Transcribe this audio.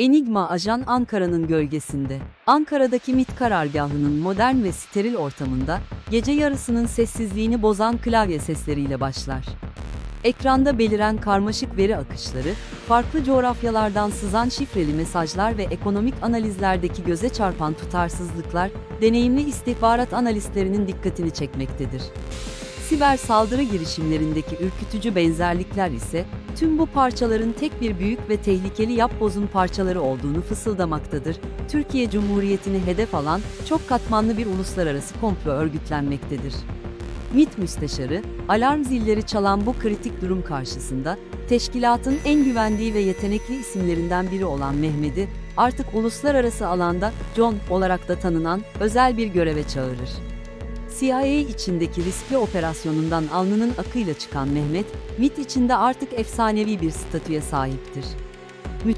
Enigma ajan Ankara'nın gölgesinde. Ankara'daki MIT karargahının modern ve steril ortamında, gece yarısının sessizliğini bozan klavye sesleriyle başlar. Ekranda beliren karmaşık veri akışları, farklı coğrafyalardan sızan şifreli mesajlar ve ekonomik analizlerdeki göze çarpan tutarsızlıklar, deneyimli istihbarat analistlerinin dikkatini çekmektedir. Siber saldırı girişimlerindeki ürkütücü benzerlikler ise, tüm bu parçaların tek bir büyük ve tehlikeli yapbozun parçaları olduğunu fısıldamaktadır. Türkiye Cumhuriyeti'ni hedef alan, çok katmanlı bir uluslararası komplo örgütlenmektedir. MİT müsteşarı, alarm zilleri çalan bu kritik durum karşısında, teşkilatın en güvendiği ve yetenekli isimlerinden biri olan Mehmet'i, artık uluslararası alanda John olarak da tanınan özel bir göreve çağırır. CIA içindeki riskli operasyonundan alnının akıyla çıkan Mehmet, MIT içinde artık efsanevi bir statüye sahiptir. Müt